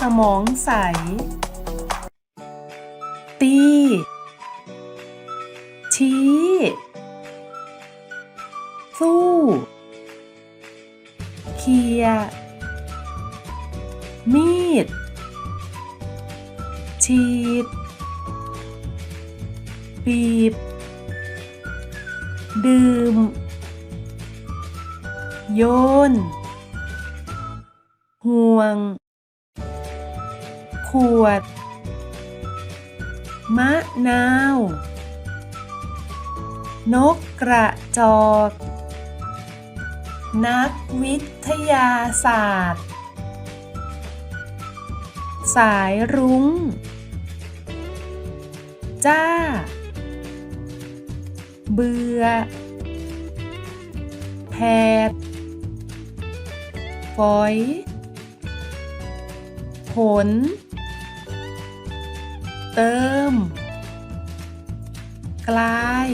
สมองใส ตี ชี้ สู้ เคีย มีด ฉีด บีบ ดื่ม โยน ห่วง ขวด มะนาว นกกระจอก นักวิทยาศาสตร์ สายรุง้ง จ้า เบื่อ แผดฝอยผล เติม กลาย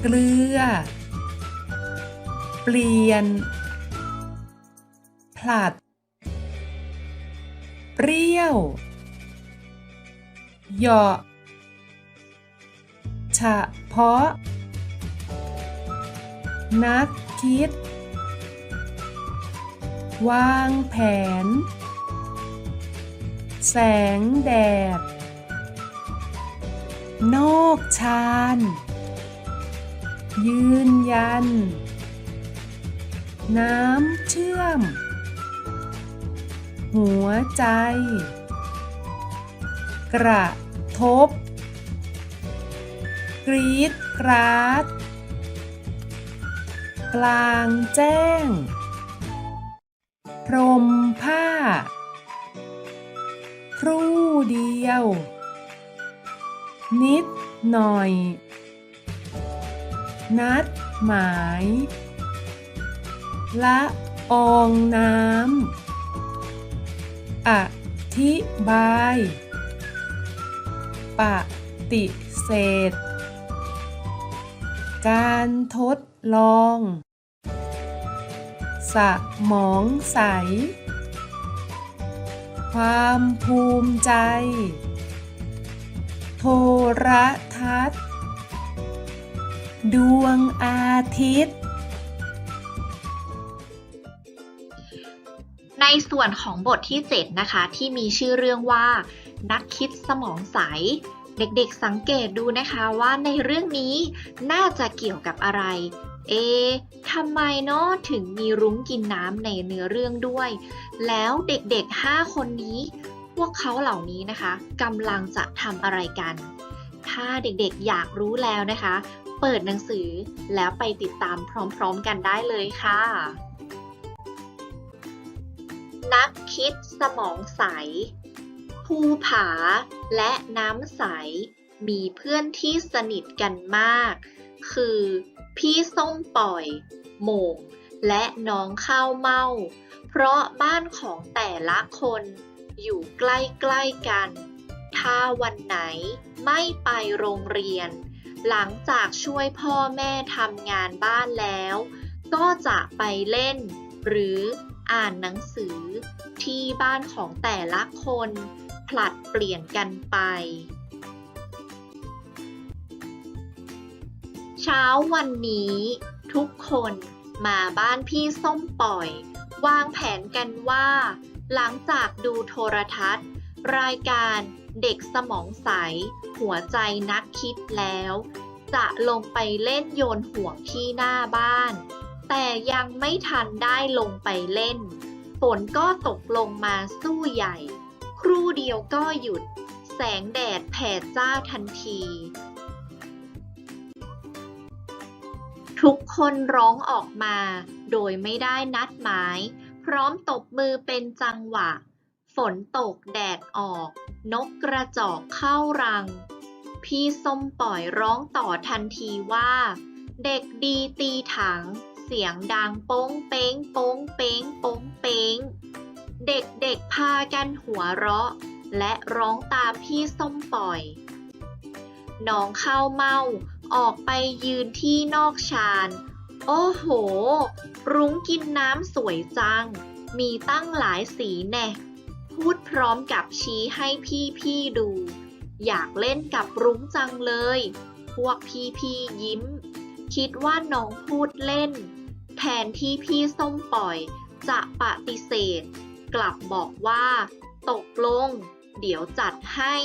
เกลือ เปลี่ยน ผลัด เปรี้ยว เหยาะเฉพาะ นักคิด วางแผน แสงแดด นอกชาน ยืนยัน น้ำเชื่อม หัวใจ กระทบ กรีดกราด กลางแจ้ง พรมผ้า ครู่เดียว นิดหน่อย นัดหมาย ละอองน้ำอธิบาย ปฏิเสธ การทดลอง สมองใส ความภูมิใจ โทรทัศน์ ดวงอาทิตย์ ในส่วนของบทที่ 7 นะคะ ที่มีชื่อเรื่องว่า นักคิดสมองใสเด็กๆสังเกตดูนะคะว่าในเรื่องนี้น่าจะเกี่ยวกับอะไร เอะทำไมเนาะถึงมีรุ้งกินน้ำในเนื้อเรื่องด้วย แล้วเด็กๆ 5 คนนี้ พวกเขาเหล่านี้นะคะกำลังจะทำอะไรกัน ถ้าเด็กๆ อยากรู้แล้วนะคะ เปิดหนังสือแล้วไปติดตามพร้อมๆ กันได้เลยค่ะ นักคิดสมองใส ภูผาและน้ำใส มีเพื่อนที่สนิทกันมาก คือ พี่ส้มปล่อย โมง และน้องข้าวเมา เพราะบ้านของแต่ละคนอยู่ใกล้ๆกัน ถ้าวันไหนไม่ไปโรงเรียน หลังจากช่วยพ่อแม่ทำงานบ้านแล้ว ก็จะไปเล่น หรืออ่านหนังสือที่บ้านของแต่ละคน ผลัดเปลี่ยนกันไป เช้าวันนี้ ทุกคนมาบ้านพี่ส้มปล่อย วางแผนกันว่า หลังจากดูโทรทัศน์ รายการเด็กสมองใส หัวใจนักคิดแล้ว จะลงไปเล่นโยนห่วงที่หน้าบ้าน แต่ยังไม่ทันได้ลงไปเล่น ฝนก็ตกลงมาสู้ใหญ่ ครู่เดียวก็หยุด แสงแดดแผดจ้าทันที ทุกคนร้องออกมา โดยไม่ได้นัดหมาย พร้อมตบมือเป็นจังหวะ ฝนตกแดดออก นกกระจอกเข้ารัง พี่ส้มปล่อยร้องต่อทันทีว่า เด็กดีตีถัง เสียงดังโป้งเป้งโป้งเป้งโป้งเป้งเด็กๆพากันหัวเราะ และร้องตามพี่ส้มปล่อย น้องข้าวเมา ออกไปยืนที่นอกชาน โอ้โห รุ้งกินน้ำสวยจัง มีตั้งหลายสีแน่ พูดพร้อมกับชี้ให้พี่ๆดู อยากเล่นกับรุ้งจังเลย พวกพี่ๆยิ้ม คิดว่าน้องพูดเล่น แทนที่พี่ส้มปล่อย จะปฏิเสธ กลับบอกว่า ตกลง เดี๋ยวจัดให้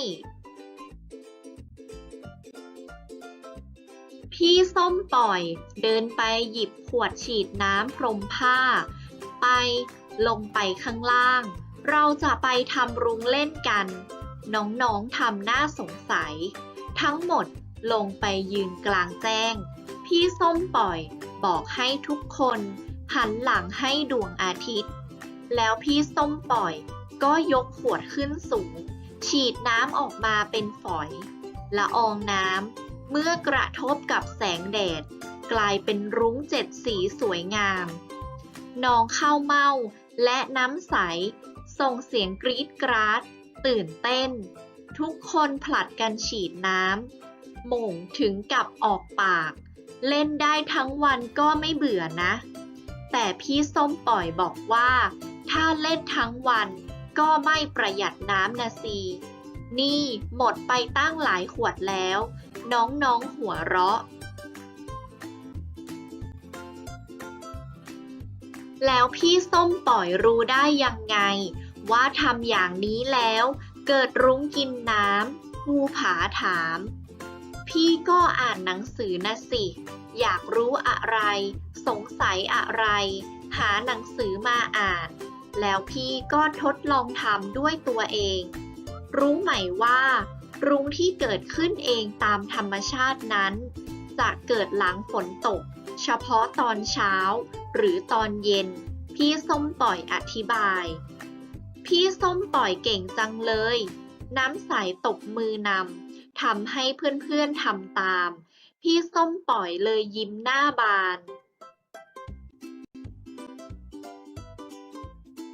พี่ส้มปล่อย เดินไปหยิบขวดฉีดน้ำพรมผ้า ไปลงไปข้างล่าง เราจะไปทำรุ้งเล่นกัน น้องๆทำหน้าสงสัย ทั้งหมดลงไปยืนกลางแจ้ง พี่ส้มปล่อยบอกให้ทุกคนหันหลังให้ดวงอาทิตย์ แล้วพี่ส้มปล่อยก็ยกขวดขึ้นสูง ฉีดน้ำออกมาเป็นฝอย ละอองน้ำ เมื่อกระทบกับแสงแดด กลายเป็นรุ้งเจ็ดสีสวยงามน้องข้าวเมาและน้ำใส ส่งเสียงกรี๊ดกราด ตื่นเต้น ทุกคนผลัดกันฉีดน้ำหม่งถึงกับออกปาก เล่นได้ทั้งวันก็ไม่เบื่อนะ แต่พี่ส้มปล่อยบอกว่า ถ้าเล่นทั้งวันก็ไม่ประหยัดน้ำนะซีนี่หมดไปตั้งหลายขวดแล้ว น้องๆหัวเราะ แล้วพี่ส้มปล่อยรู้ได้ยังไง ว่าทำอย่างนี้แล้ว เกิดรุ้งกินน้ำภูผาถาม พี่ก็อ่านหนังสือนะสิ อยากรู้อะไร สงสัยอะไร หาหนังสือมาอ่าน แล้วพี่ก็ทดลองทำด้วยตัวเอง รู้ไหมว่า รุ้งที่เกิดขึ้นเองตามธรรมชาตินั้น จะเกิดหลังฝนตก เฉพาะตอนเช้า หรือตอนเย็น พี่ส้มปล่อยอธิบาย พี่ส้มปล่อยเก่งจังเลย น้ำใสตบมือนำทำให้เพื่อนๆทำตาม พี่ส้มปล่อยเลยยิ้มหน้าบาน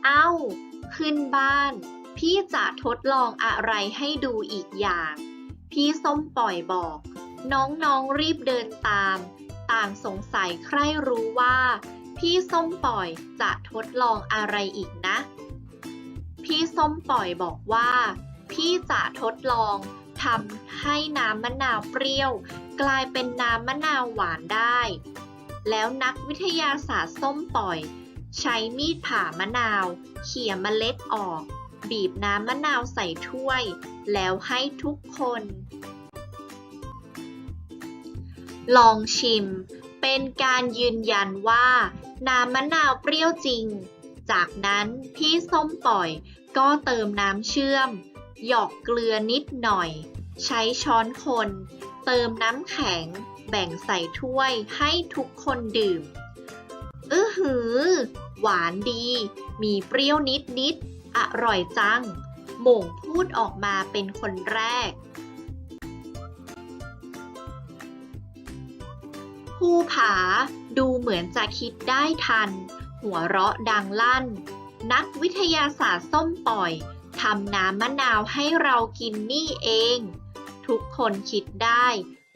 เอ้า ขึ้นบ้าน พี่จะทดลองอะไรให้ดูอีกอย่าง พี่ส้มปล่อยบอก น้องๆรีบเดินตาม ต่างสงสัยใคร่รู้ว่า พี่ส้มปล่อยจะทดลองอะไรอีกนะ พี่ส้มปล่อยบอกว่า พี่จะทดลองทำให้น้ำมะนาวเปรี้ยว กลายเป็นน้ำมะนาวหวานได้ แล้วนักวิทยาศาสตร์ส้มปล่อย ใช้มีดผ่ามะนาว เขี่ยเมล็ดออก บีบน้ำมะนาวใส่ถ้วย แล้วให้ทุกคน ลองชิม เป็นการยืนยันว่า น้ำมะนาวเปรี้ยวจริง จากนั้นพี่ส้มปล่อยก็เติมน้ำเชื่อม หยอกเกลือนิดหน่อย ใช้ช้อนคน เติมน้ำแข็ง แบ่งใส่ถ้วยให้ทุกคนดื่ม อื้อหือ หวานดี มีเปรี้ยวนิดนิด อร่อยจัง หม่งพูดออกมาเป็นคนแรกภูผาดูเหมือนจะคิดได้ทัน หัวเราะดังลั่น นักวิทยาศาสตร์ส้มปล่อยทำน้ำมะนาวให้เรากินนี่เอง ทุกคนคิดได้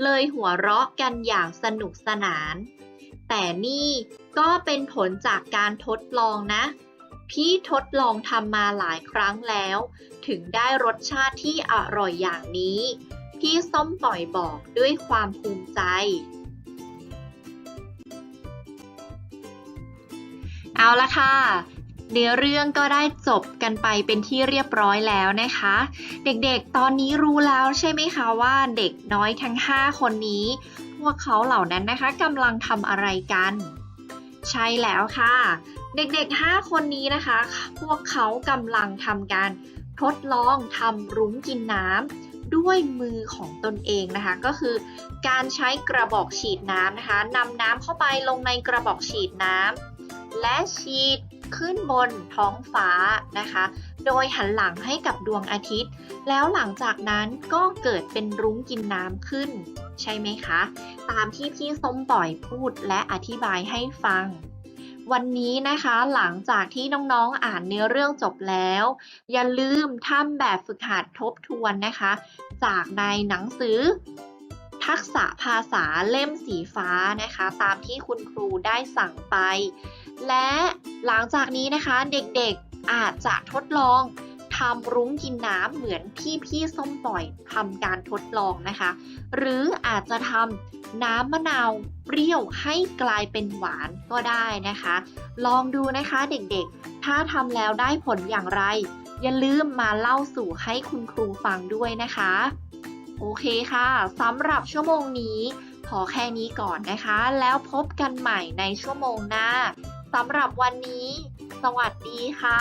เลยหัวเราะกันอย่างสนุกสนาน แต่นี่ก็เป็นผลจากการทดลองนะ พี่ทดลองทำมาหลายครั้งแล้ว ถึงได้รสชาติที่อร่อยอย่างนี้ พี่ส้มปล่อยบอกด้วยความภูมิใจ เอาละค่ะเนื้อเรื่องก็ได้จบกันไปเป็นที่เรียบร้อยแล้วนะคะ เด็กๆ ตอนนี้รู้แล้วใช่ไหมคะว่าเด็กน้อยทั้ง 5 คนนี้ พวกเขาเหล่านั้นนะคะกำลังทำอะไรกัน ใช่แล้วค่ะ เด็กๆ 5 คนนี้นะคะ พวกเขากำลังทำการทดลองทำรุ้งกินน้ำด้วยมือของตนเองนะคะ ก็คือการใช้กระบอกฉีดน้ำนะคะนำน้ำเข้าไปลงในกระบอกฉีดน้ำและฉีดขึ้นบนท้องฟ้านะคะ โดยหันหลังให้กับดวงอาทิตย์ แล้วหลังจากนั้นก็เกิดเป็นรุ้งกินน้ำขึ้น ใช่ไหมคะ ตามที่พี่ส้มปล่อยพูดและอธิบายให้ฟัง วันนี้นะคะหลังจากที่น้องๆอ่านเนื้อเรื่องจบแล้ว อย่าลืมทำแบบฝึกหัดทบทวนนะคะ จากในหนังสือทักษะภาษาเล่มสีฟ้านะคะ ตามที่คุณครูได้สั่งไป และหลังจากนี้นะคะเด็กๆ อาจจะทดลองทำรุ้งกินน้ำเหมือนที่พี่ส้มปล่อยทำการทดลองนะคะ หรืออาจจะทำน้ำมะนาวเปรี้ยวให้กลายเป็นหวานก็ได้นะคะ ลองดูนะคะเด็กๆ ถ้าทำแล้วได้ผลอย่างไร อย่าลืมมาเล่าสู่ให้คุณครูฟังด้วยนะคะ โอเคค่ะสำหรับชั่วโมงนี้พอแค่นี้ก่อนนะคะ แล้วพบกันใหม่ในชั่วโมงหน้าสำหรับวันนี้ สวัสดีค่ะ